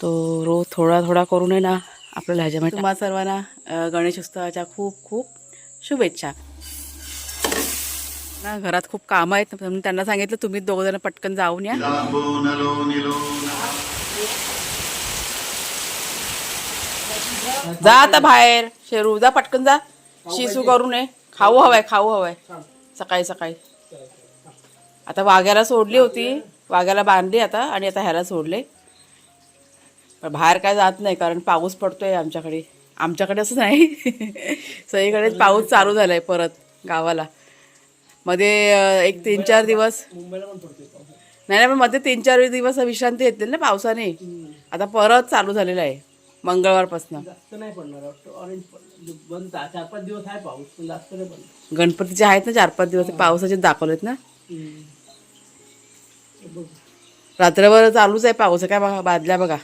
तो रोज थोडा थोडा करून आहे ना आपल्याला ह्याच्यामध्ये तुम्हा सर्वांना गणेश उत्सवाच्या खूप खूप शुभेच्छा. ना घरात खूप कामं आहेत म्हणून त्यांना सांगितलं तुम्ही दोघं जण पटकन जाऊन या. जा आता बाहेर शेरू जा पटकन जा. शिसू करू नये. खाऊ हवाय खाऊ हवाय. सकाळी सकाळी. आता वाघ्याला सोडली होती. वाघ्याला बांधली आता आणि आता ह्याला सोडले. बाहेर काय जात नाही कारण पाऊस पडतोय आमच्याकडे. आमच्याकडे असं नाही. सगळीकडेच पाऊस चालू झालाय परत गावाला. मध्ये एक तीन चार दिवस. नाही नाही पण मध्ये तीन चार दिवस विश्रांती येतील ना पावसाने. आता परत चालू झालेला आहे मंगळवारपासून. जास्त नाही पडणार वाटतं ऑरेंज पडणार. बंद चार पाच दिवस आहे पाऊस पण जास्त नाही पडणार. गणपतीचे आहेत ना चार पाच दिवस पावसाचे दाखवलेत ना. रात्रभर चालूच आहे पाऊस काय बघा बादल्या बघा.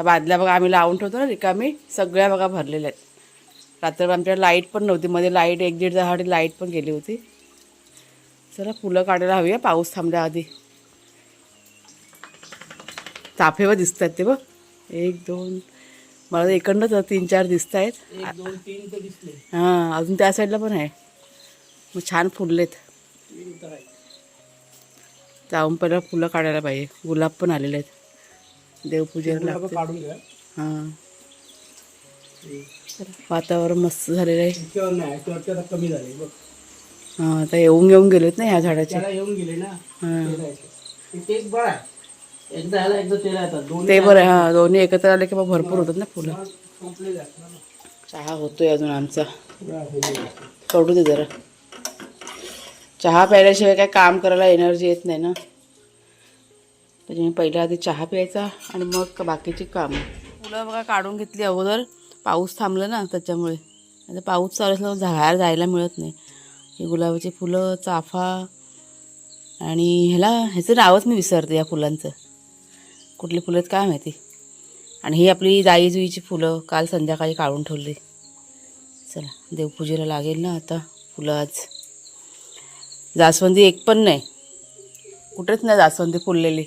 ह्या बादल्या बघा आम्ही लावून ठेवतो ना रिकामी सगळ्या बघा भरलेल्या आहेत. रात्रभर आमच्याकडे लाइट पण नव्हती मध्ये लाइट एक दीड दहा लाइट पण गेली होती. चला फुलं काढायला हवी आहे पाऊस थांबल्या आधी. चाफेवर दिसत आहेत ते बघ. एक दोन मला तर इकडनंच तीन चार दिसत आहेत हां अजून त्या साईडला पण आहे. मग छान फुललेत. जाऊन पहिला फुलं काढायला पाहिजे. गुलाब पण आलेले आहेत. देवपूजेला काढून घ्या हां. वातावरण मस्त झालेलं आहे. कमी झाले बघ. हां आता येऊन येऊन गेलेत ना ह्या झाडाचे. येऊन गेले ना हां. ते बरं आहे. एकदा एकदा येतात ते बरं आहे, हां दोन्ही एकत्र आले की मग भरपूर होतात ना फुलं. चहा होतोय अजून आमचा. सोडू दे जरा. चहा प्यायल्याशिवाय काय काम करायला एनर्जी येत नाही ना. म्हणजे त्याच्यामुळे पहिल्या आधी चहा प्यायचा आणि मग बाकीची कामं. फुलं बघा काढून घेतली अगोदर. पाऊस थांबलं ना त्याच्यामुळे. आता पाऊस चालू असल्यावर बाहेर जायला मिळत नाही. ही गुलाबाची फुलं चाफा आणि ह्याला ह्याचं नावच मी विसरते या फुलांचं. कुठली फुलं आहेत काय माहिती? आणि ही आपली जाई जुईची फुलं काल संध्याकाळी काढून ठेवली. चला देवपूजेला लागेल ना आता फुलं आज. जास्वंदी एक पण नाही. कुठेच नाही जास्वंदी फुललेली.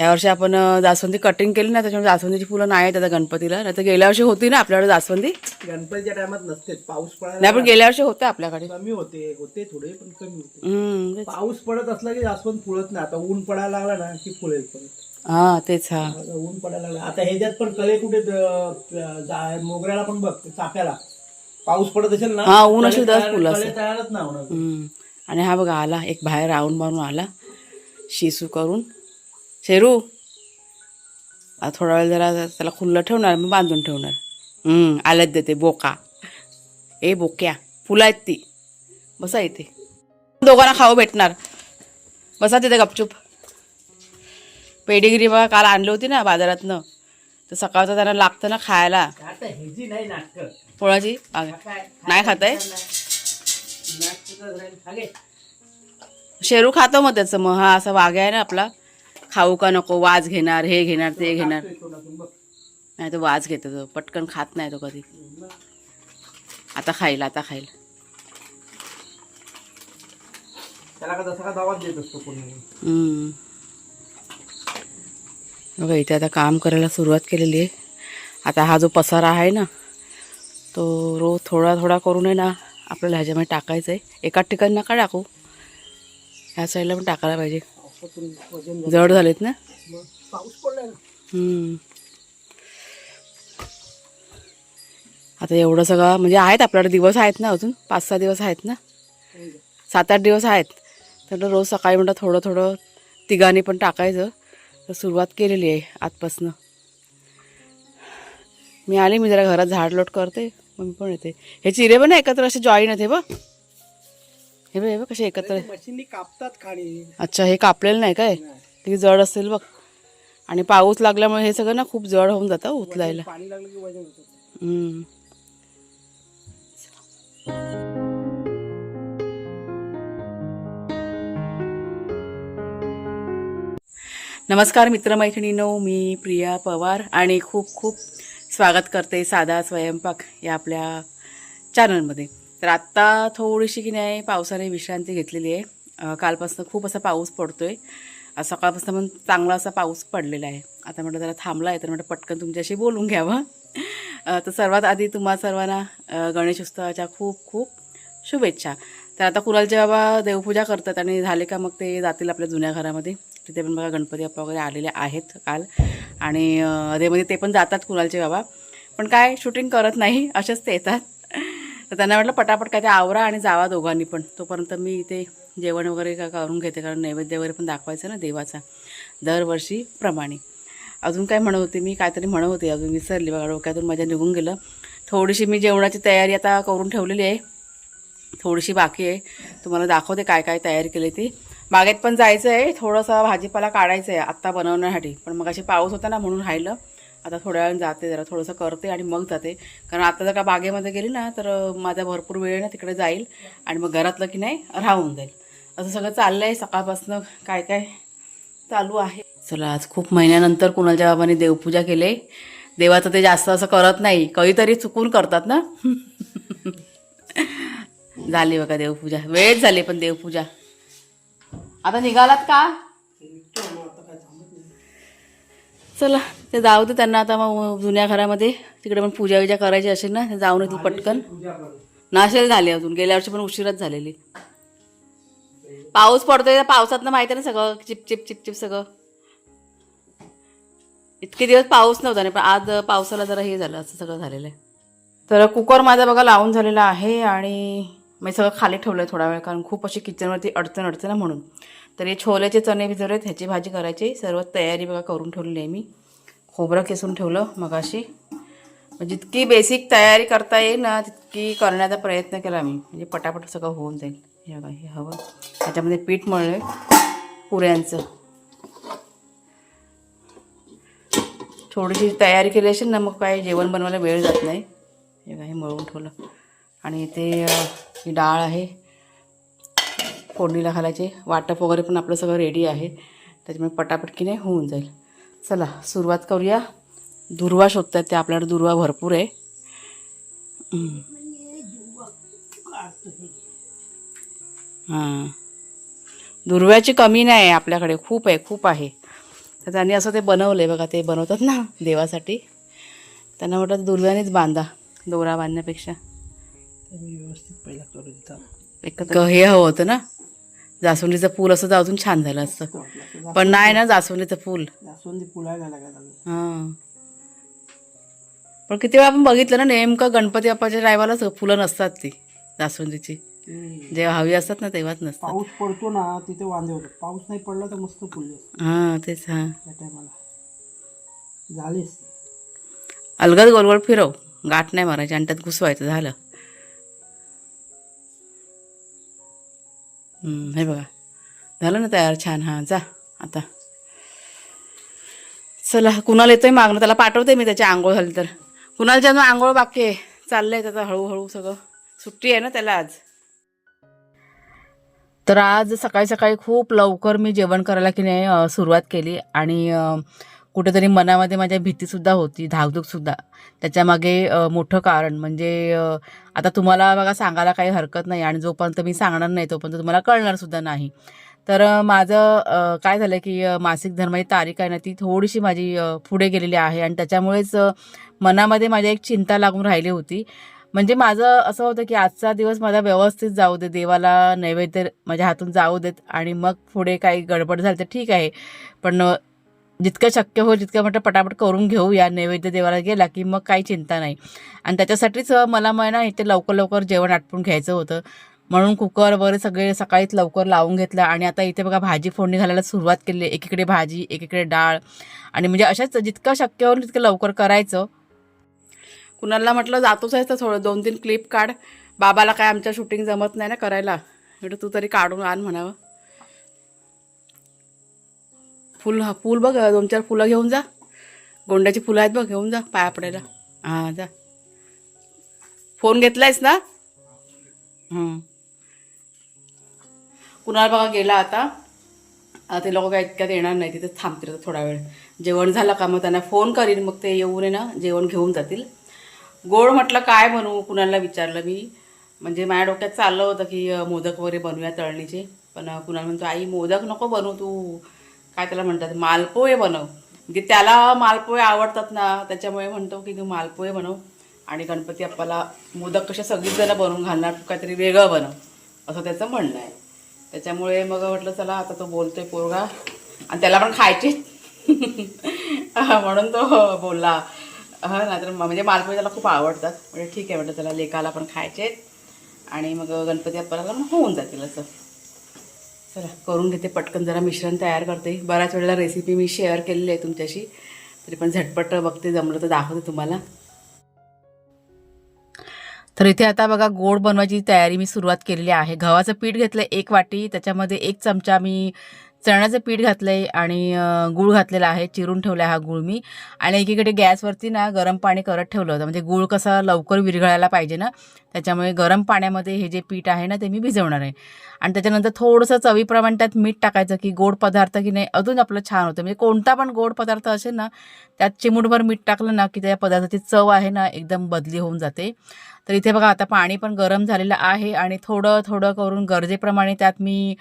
यावर्षी आपण अं, जास्वंदी कटिंग केली ना त्याच्यामुळे जास्वंदीची फुलं नाही आहेत आता गणपतीला. नाही तर गेल्या वर्षी होती ना आपल्याकडे जास्वंदी? गणपतीच्या टायमात नसते पाऊस पडायला नाही पण गेल्या वर्षी होते आपल्याकडे. कमी होते होते थोडे पण कमी होते. पाऊस पडत असला की जास्वंद फुलत नाही. आता ऊन पडायला लागला ना की फुलेल परत हा तेच हा. ऊन पडायला लागला. आता ह्याच्यात पण कले कुठे मोगऱ्याला पण बघ चाफ्याला पाऊस पडत असेल ना हा, ऊन असेल तयार- फुलं असेल. तयारच हम्म. आणि हा बघा आला एक बाहेर राऊंड मारून आला. शिसू करून शेरू? आता थोडा वेळ जरा त्याला खुल्लं ठेवणार मग बांधून ठेवणार. हम्म, आल्यात देते बोका. ए बोक्या. फुलं आहेत ती. बसा इथे. दोघांना खाऊ भेटणार. बसा तिथे गपचूप. पेडिगिरी बघा काल आणली होती ना बाजारातनं. तर सकाळचं त्यांना लागतं ना खायला. नाही आ, नाही खात आहे? शेरू खातो मग त्याचं मग हा असा वाघ आहे ना आपला. खाऊ का नको वाज घेणार हे घेणार ते घेणार. नाही तो वाज घेतो तो पटकन खात नाही तो कधी. आता खाईल आता खाईल. बघा इथे आता काम करायला सुरुवात केलेली आहे. आता हा जो पसारा आहे ना तो रोज थोडा थोडा करून आहे ना आपल्याला ह्याच्यामध्ये टाकायचा आहे एकाच ठिकाणी नका टाकू. ह्या साईडला पण टाकायला पाहिजे. जड झालेत ना? पाऊस ना. हम्म. आता एवढं सगळं म्हणजे आहेत आपल्याकडे दिवस आहेत ना अजून? पाच सहा दिवस आहेत ना? सात आठ दिवस आहेत. तर रोज सकाळी म्हणतात थोडं थोडं तिघांनी पण टाकायचं. तर सुरुवात केलेली आहे आजपासनं. मी आले मी जरा घरात झाड लोट करते मग मी पण येते. हे चिरे पण एकत्र असे जॉईन हे बघ. हे बघ हे बघ कसे एकत्र. मशीननी कापतात अच्छा हे कापलेलं नाही काय? ते जड असेल बघ. आणि पाऊस लागल्यामुळे हे सगळं ना खूप जड होऊन जातं हो उचलायला पाणी लागलं की वजन होतं हम्म. नमस्कार मित्रमैत्रिणींनो मी प्रिया पवार आणि खूप खूप स्वागत करते साधा स्वयंपाक या आपल्या चॅनलमध्ये तर आत्ता थोडीशी की नाही पावसाने विश्रांती घेतलेली आहे. कालपासून खूप असा पाऊस पडतो आज सकाळपासून पण चांगला असा पाऊस पडलेला आहे. आता म्हटलं जरा थांबला आहे तर म्हटलं पटकन तुमच्याशी बोलून घ्यावं. तर सर्वात आधी तुम्हा सर्वांना गणेश उत्सवाच्या खूप खूप शुभेच्छा. तर आता कुणालचे बाबा देवपूजा करतात आणि झाले का मग ते जातील आपल्या जुन्या घरामध्ये. तिथे पण बघा गणपती बाप्पा वगैरे आलेले आहेत काल. आणि अधेमध्ये ते पण जातात कुणालचे बाबा. पण काय शूटिंग करत नाही असेच ते येतात. तर त्यांना म्हटलं पटापट काय ते आवरा आणि जावा दोघांनी पण. तोपर्यंत मी इथे जेवण वगैरे का करून घेते कारण नैवेद्य वगैरे पण दाखवायचं ना देवाचा. दरवर्षीप्रमाणे अजून काय म्हणत होते मी? काहीतरी म्हणत होते. अजून विसरली बघा डोक्यातून माझ्या निघून गेलं. थोडीशी मी जेवणाची तयारी आता करून ठेवलेली आहे. थोडीशी बाकी आहे. तुम्हाला दाखवते काय काय तयारी केली ती. बागेत पण जायचं आहे थोडंसं भाजीपाला काढायचं आहे आत्ता बनवण्यासाठी. पण मग अशी पाऊस होता ना म्हणून राहिलं. आता थोड्या वेळ जाते जरा थोडंसं करते आणि मग जाते. कारण आता जर का बागेमध्ये गेली ना तर माझा भरपूर वेळ ना तिकडे जाईल आणि मग घरातलं की नाही राहून जाईल. असं सगळं चाललं आहे सकाळपासून काय काय चालू आहे. चला आज खूप महिन्यानंतर कुणाच्या बाबाने देवपूजा केले. देवाचं ते जास्त असं करत नाही. कधीतरी चुकून करतात ना? झाली बघा देवपूजा. वेळच झाली पण देवपूजा. आता निघालात का? चला ते जाऊ दे त्यांना आता मग जुन्या घरामध्ये. तिकडे पण पूजा विजा करायची असेल ना ते जाऊन येतील पटकन. नाशेल झाले अजून गेल्या वर्षी पण उशिराच झालेली. पाऊस पडतोय त्या पावसात ना माहिती आहे ना सगळं चिप चिप चिप चिप सगळं. इतके दिवस पाऊस नव्हता नाही पण आज पावसाला जरा हे झालं असं सगळं झालेलं आहे. तर कुकर माझा बघा लावून झालेला आहे आणि मी सगळं खाली ठेवलं आहे थोडा वेळ कारण खूप अशी किचनवरती अडचण अडचण आहे म्हणून. तर हे छोल्याचे चणे भिजवले आहेत. ह्याची भाजी करायची. सर्व तयारी बघा करून ठेवलेली आहे मी. खोबरं केसून ठेवलं मगाशी. जितकी बेसिक तयारी करता येईल ना तितकी करण्याचा प्रयत्न केला मी. म्हणजे पटापट सगळं होऊन जाईल. हे बघा हे हवं. त्याच्यामध्ये पीठ मळलं पुऱ्यांचं. थोडीशी तयारी केली असेल ना मग काय जेवण बनवायला वेळ जात नाही. हे काही मळून ठेवलं. आणि ते डाळ आहे. फोडणीला घालायचे. वाटप वगैरे पण आपलं सगळं रेडी आहे. त्याच्यामुळे पटापटकीने होऊन जाईल. चला सुरुवात करूया. दुर्वा शोधतात ते आपल्याकडे दुर्वा भरपूर आहे. हां. दुर्व्याची कमी नाही आहे आपल्याकडे. खूप आहे खूप आहे. तर त्यांनी असं ते बनवलं आहे बघा ते बनवतात ना देवासाठी. त्यांना म्हटलं दुर्व्यानेच बांधा दोरा बांधण्यापेक्षा. व्यवस्थित पहिला करू देतो एक क- हे हवं होतं ना. जास्वंदीचं फूल असं अजून छान झालं असतं. पण नाही ना जास्वंदीचं फूल. जास्वंदी हां. पण किती वेळा आपण बघितलं ना नेमकं गणपती बाप्पाच्या टायमालाच फुलं नसतात ती जास्वंदीची. जेव्हा हवी असतात ना तेव्हाच नसतात. पाऊस पडतो ना तिथे वांदे होतात. पाऊस नाही पडला तर मस्त फुलले हां तेच हां. झालीच. अलगद गोल गोल फिरव. गाठ नाही मारायची आणि त्यात घुसवायचं झालं. हे बघा. झालं ना तयार? छान. हां जा. आता. चला कुणाला येतोय मागणं? त्याला पाठवते मी त्याची आंघोळ झाली तर. कुणालच्या अजून आंघोळ बाकी आहे? चाललंय त्याचं हळूहळू सगळं. सुट्टी आहे ना त्याला आज? तर आज सकाळी सकाळी खूप लवकर मी जेवण करायला की नाही सुरुवात केली. आणि कुठेतरी मनामध्ये माझ्या भीतीसुद्धा होती धाकधूकसुद्धा. त्याच्यामागे मोठं कारण म्हणजे आता तुम्हाला बघा सांगायला काही हरकत नाही आणि जोपर्यंत मी सांगणार नाही तोपर्यंत तुम्हाला कळणारसुद्धा नाही. तर माझं काय झालं की मासिक धर्माची तारीख आहे ना ती थोडीशी माझी पुढे गेलेली आहे आणि त्याच्यामुळेच मनामध्ये माझ्या एक चिंता लागून राहिली होती. म्हणजे माझं असं होतं की आजचा दिवस माझा व्यवस्थित जाऊ दे देवाला नैवेद्य माझ्या हातून जाऊ देत आणि मग पुढे काही गडबड झाली तर ठीक आहे. पण जितकं शक्य होईल तितकं म्हटलं पटापट करून घेऊ या नैवेद्य देवाला गेला की मग काही चिंता नाही. आणि त्याच्यासाठीच मला मग ना इथे लवकर लवकर जेवण आटपून घ्यायचं होतं. म्हणून कुकर वगैरे सगळे सकाळीच लवकर लावून घेतलं आणि आता इथे बघा भाजी फोडणी घालायला सुरुवात केली. एकीकडे भाजी एकीकडे डाळ आणि म्हणजे अशाच जितकं शक्य होईल तितकं लवकर करायचं. कुणाला म्हटलं जातोच आहे तर थोडं दोन तीन क्लिप काढ. बाबाला काय आमच्या शूटिंग जमत नाही ना करायला. एवढं तू तरी काढून आण म्हणावं. फुल हा फुल बघ दोन चार फुलं घेऊन जा. गोंड्याची फुलं आहेत बघ घेऊन जा पाया पडायला. हां जा. फोन घेतलायस ना? हं. कुणाला बघा गेला आता. आता ते लोक काय इतक्यात येणार नाही तिथे थांबतील थोडा वेळ. जेवण झालं का मग त्यांना फोन करीन मग ते येऊन ना जेवण घेऊन जातील. गोड म्हटलं काय बनवू कुणाला विचारलं मी. म्हणजे माझ्या डोक्यात चाललं होतं की मोदक वगैरे बनवूया तळणीचे. पण कुणाला म्हणतो आई मोदक नको बनवू तू. काय त्याला म्हणतात मालपोहे बनव. म्हणजे त्याला मालपोहे आवडतात ना त्याच्यामुळे म्हणतो की तू मालपोहे बनव. आणि गणपती बाप्पाला मोदक कशा सगळीजणं बनवून घालणार तू काहीतरी वेगळं बनव असं त्याचं म्हणणं आहे. त्याच्यामुळे मग म्हटलं चला आता तो बोलतोय पोरगा. आणि त्याला पण खायचे. म्हणून तो बोलला हा ना तर म्हणजे मालपोहे त्याला खूप आवडतात. म्हणजे ठीक आहे म्हटलं त्याला लेकाला पण खायचे आणि मग गणपती बाप्पाला मग होऊन जातील असं. चला करून घेते पटकन जरा मिश्रण तयार करते. बऱ्याच वेळेला रेसिपी मी शेअर केलेली आहे तुमच्याशी. तरी पण झटपट बघते जमलं तर दाखवते तुम्हाला. तर इथे आता बघा गोड बनवायची तयारी मी सुरुवात केलेली आहे. गव्हाचं पीठ घेतलं एक वाटी त्याच्यामध्ये एक चमचा मी चण्याचं पीठ घातलं आहे आणि गूळ घातलेला आहे. चिरून ठेवला हा गूळ मी. आणि एकीकडे गॅसवरती ना गरम पाणी करत ठेवलं होतं. म्हणजे गूळ कसा लवकर विरघळायला पाहिजे ना त्याच्यामुळे गरम पाण्यामध्ये हे जे पीठ आहे ना ते मी भिजवणार आहे. आणि त्याच्यानंतर थोडंसं चवीप्रमाणे त्यात मीठ टाकायचं की गोड पदार्थ की नाही अजून आपलं छान होतं. म्हणजे कोणता पण गोड पदार्थ असेल ना त्यात चिमूटभर मीठ टाकलं ना की त्या पदार्थाची चव आहे ना एकदम बदली होऊन जाते. तर इथे बघा आता पाणी पण गरम झालेलं आहे आणि थोडं थोडं करून गरजेप्रमाणे त्यात मी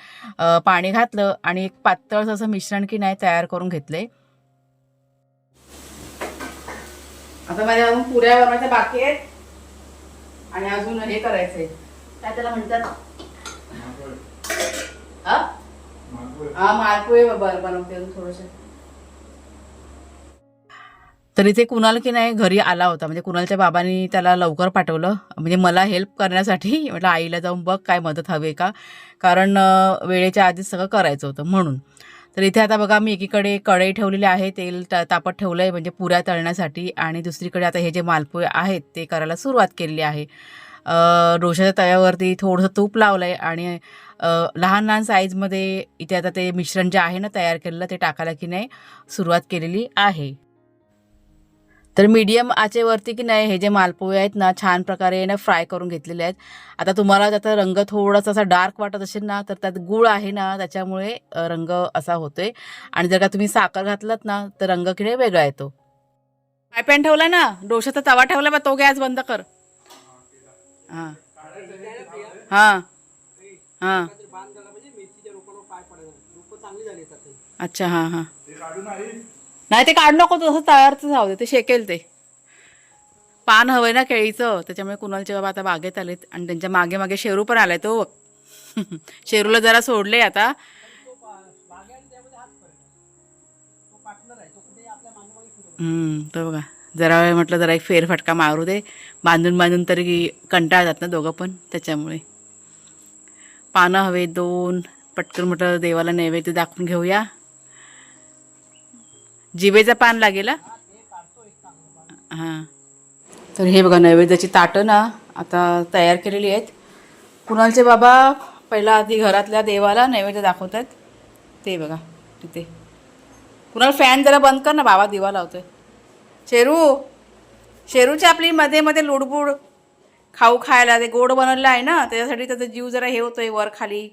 पाणी घातलं आणि एक पातळचं असं मिश्रण की नाही तयार करून घेतले. आता माझ्या अजून पुऱ्या बनवायच्या बाकी आहेत. आणि अजून हे करायचंय. काय त्याला म्हणतात? हा? हा बनवते थोडेसे. तर इथे कुणाल की नाही घरी आला होता. म्हणजे कुणालच्या बाबांनी त्याला लवकर पाठवलं. म्हणजे मला हेल्प करण्यासाठी म्हटलं आईला जाऊन बघ काय मदत हवी आहे का? कारण वेळेच्या आधीच सगळं करायचं होतं म्हणून. तर इथे आता बघा मी एकीकडे कढई ठेवलेली आहे तेल ता- तापत ठेवलं आहे म्हणजे पुऱ्या तळण्यासाठी. आणि दुसरीकडे आता हे जे मालपोहे आहेत ते करायला सुरुवात केलेली आहे. अं, डोशाच्या तव्यावरती थोडंसं तूप लावलं आहे आणि लहान लहान साईजमध्ये इथे आता ते मिश्रण जे आहे ना तयार केलेलं ते टाकायला की नाही सुरुवात केलेली आहे. तर मीडियम आचेवरती की नाही हे जे मालपोहे आहेत ना छान प्रकारे ना फ्राय करून घेतलेले आहेत. आता तुम्हाला त्याचा रंग थोडासा असा डार्क वाटत असेल ना तर त्यात गुळ आहे ना त्याच्यामुळे रंग असा होतोय. आणि जर का तुम्ही साखर घातलात ना तर रंग की नाही वेगळा येतो. काय पॅन ठेवला ना डोशाचा तवा ठेवला बा तो गॅस बंद कर. हां. हां. हां. अच्छा हां हां. नाही ते काढू नको तसं तयारच राहू दे ते शेकेल ते. पान हवंय ना केळीचं त्याच्यामुळे कुणालचे बाबा आता बागेत आलेत आणि त्यांच्या मागे मागे शेरू पण आलाय तो शेरूला जरा सोडले आता. हम्म, तो बघा. जरा वेळ म्हटलं जरा एक फेरफटका मारू दे. बांधून बांधून तरी कंटाळतात ना दोघं पण त्याच्यामुळे. पानं हवे दोन पटकन म्हटलं देवाला नैवेद्य दाखवून घेऊया. जिवेचं पान लागेल हां? तर हे बघा नैवेद्याची ताटं ना आता तयार केलेली आहेत. कुणालचे बाबा पहिला आधी घरातल्या देवाला नैवेद्य दाखवत आहेत ते बघा तिथे. कुणाल फॅन जरा बंद कर ना बाबा दिवा लावतोय. शेरू शेरूची आपली मध्ये मध्ये लुडबुड खाऊ खायला ते गोड बनवलेलं आहे ना त्याच्यासाठी त्याचा जीव जरा हे होतोय वर खाली.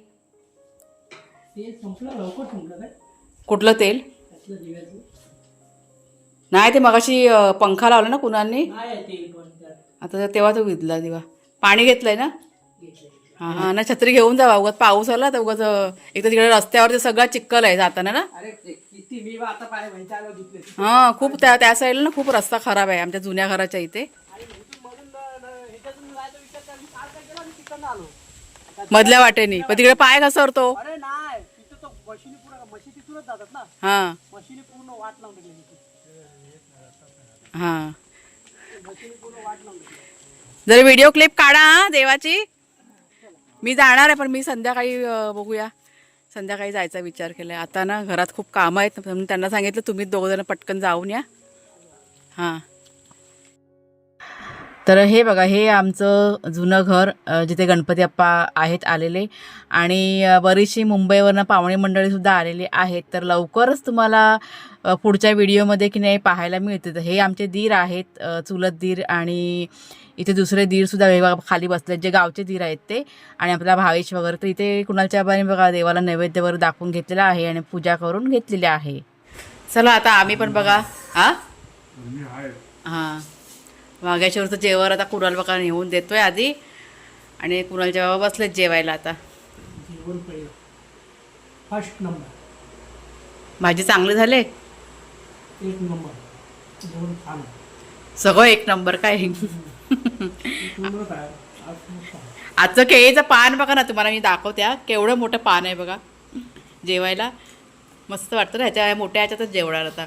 कुठलं तेल? नाही ते मगाशी पंखा लावला ना त्यात. आता तेव्हा तो विधला दिवा पाणी घेतलंय ना? हा हा ना छत्री घेऊन जावा. उगाच पाऊस आला तर उगाच एक तर तिकडे रस्त्यावरती सगळा चिक्कल आहे जाताना ना? हा खूप त्या त्या साईडला ना खूप रस्ता खराब आहे आमच्या जुन्या घराच्या इथे आणि म्हणून म्हणून न- न- ह्याच्यातून जायचा विचार केला मी काल काय केलं मी तिकडनं आलो मधल्या वाटेनी. पण तिकडे पाय घसरतो. अरे नाही तिथं तो मशीनी पूर्ण मशी तिथूनच जातात ना. हा. मशीनी पूर्ण वाट लावून टाकली तिथे हा. मशीनी पूर्ण वाट लावून टाकली जर व्हिडिओ क्लिप काढा हा देवाची. मी जाणार आहे पण मी संध्याकाळी बघूया. संध्याकाळी जायचा विचार केलाय. आता ना घरात खूप कामं आहेत म्हणून त्यांना सांगितलं तुम्ही दोघं जण पटकन जाऊन या. हां. तर हे बघा हे आमचं जुनं घर जिथे गणपती अप्पा आहेत आलेले. आणि बरीचशी मुंबईवरनं पाहुणे मंडळीसुद्धा आलेली आहेत. तर लवकरच तुम्हाला पुढच्या व्हिडिओमध्ये की नाही पाहायला मिळते. तर हे आमचे दीर आहेत चुलत दीर आणि इथे दुसरे दीरसुद्धा वेगळा खाली बसले जे गावचे दीर आहेत ते. आणि आपला भावेश वगैरे तर इथे कुणालच्या बाबाने बघा देवाला नैवेद्य वगैरे दाखवून घेतलेला आहे आणि पूजा करून घेतलेली आहे. चला आता आम्ही पण बघा. हां? हां. वाघ्याच्यावरचं जेवण आता कुणाल बघा नेऊन देतोय आधी. आणि कुणालच्या बाबा बसलेत जेवायला आता. जेवण फर्स्ट नंबर भाजी चांगले झाले? एक नंबर जेवण छान. आहे. सगळं एक नंबर काय? आहे आहे. आजचं केळीचं पान बघा ना तुम्हाला मी दाखवते हा. केवढं मोठं पान आहे बघा. जेवायला. मस्त वाटतं ना ह्याच्या मोठ्या ह्याच्यातच जेवणार आता.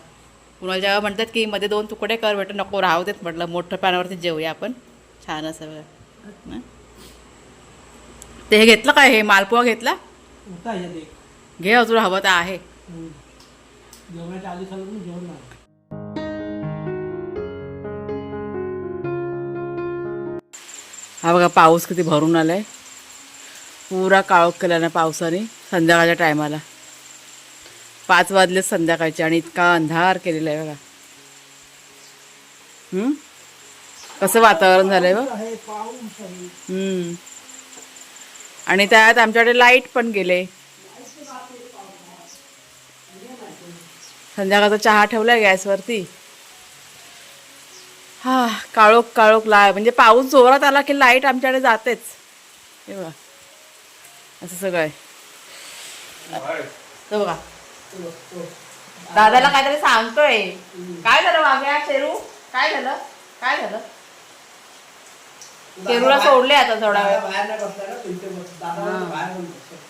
कुणाला जेव्हा म्हणतात की मध्ये दोन तुकडे कर बेटा नको राहू देत म्हटलं मोठं पानावरती जेवूया आपण. छान असं? ते हे घेतलं काय हे मालपुवा घेतला? घे अजून हवं तर आहे. हा बघा पाऊस किती भरून आलाय. पुरा काळोख केला ना पावसाने संध्याकाळच्या टायमाला पाच वाजले संध्याकाळचे आणि इतका अंधार केलेला आहे बघा. हम्म? कसं वातावरण झालंय बघ. आणि त्यात आमच्याकडे लाइट पण गेले. संध्याकाळचा चहा ठेवलाय गॅसवरती. हा काळोख काळोख ला म्हणजे पाऊस जोरात आला की लाइट आमच्याकडे जातेच. हे बघा. असं सगळं आहे. बघा. दादाला काहीतरी सांगतोय. काय झालं वाघ्या शेरू काय झालं? काय झालं? शेरूला सोडले आता थोडा वेळ.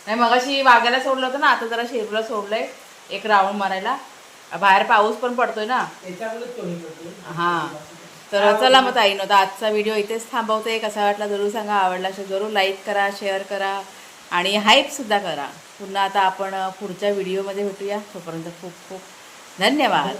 नाही मगाशी वाघ्याला सोडलं होतं ना आता जरा शेरूला सोडलंय एक राऊंड मारायला. बाहेर पाऊस पण पडतोय ना. हे तर चला मग ताईनं तर आजचा व्हिडिओ इथेच थांबवते. कसा वाटला जरूर सांगा आवडला असेल जरूर लाईक करा शेअर करा. आणि हाईपसुद्धा करा. पुन्हा आता आपण पुढच्या व्हिडिओमध्ये भेटूया. तोपर्यंत खूप खूप धन्यवाद.